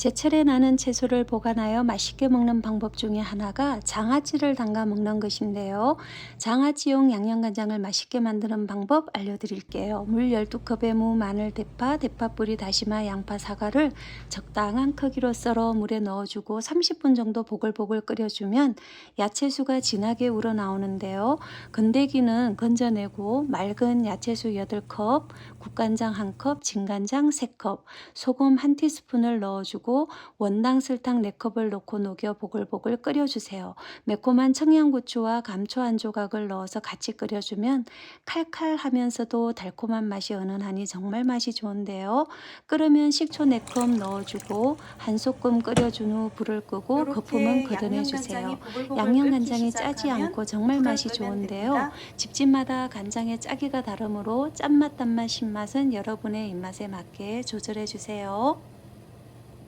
제철에 나는 채소를 보관하여 맛있게 먹는 방법 중에 하나가 장아찌를 담가 먹는 것인데요. 장아찌용 양념간장을 맛있게 만드는 방법 알려드릴게요. 물 12컵에 무, 마늘, 대파, 대파뿌리, 다시마, 양파, 사과를 적당한 크기로 썰어 물에 넣어주고 30분 정도 보글보글 끓여주면 야채수가 진하게 우러나오는데요. 건더기는 건져내고 맑은 야채수 8컵, 국간장 1컵, 진간장 3컵, 소금 1티스푼을 넣어주고 원당 설탕 4컵을 넣고 녹여 보글보글 끓여주세요. 매콤한 청양고추와 감초 한 조각을 넣어서 같이 끓여주면 칼칼하면서도 달콤한 맛이 은은하니 정말 맛이 좋은데요. 끓으면 식초 4컵 넣어주고 한 소끔 끓여준 후 불을 끄고 거품은 걷어내주세요. 양념간장이 짜지 않고 정말 맛이 좋은데요. 집집마다 간장의 짜기가 다르므로 짠맛, 단맛, 신맛은 여러분의 입맛에 맞게 조절해 주세요.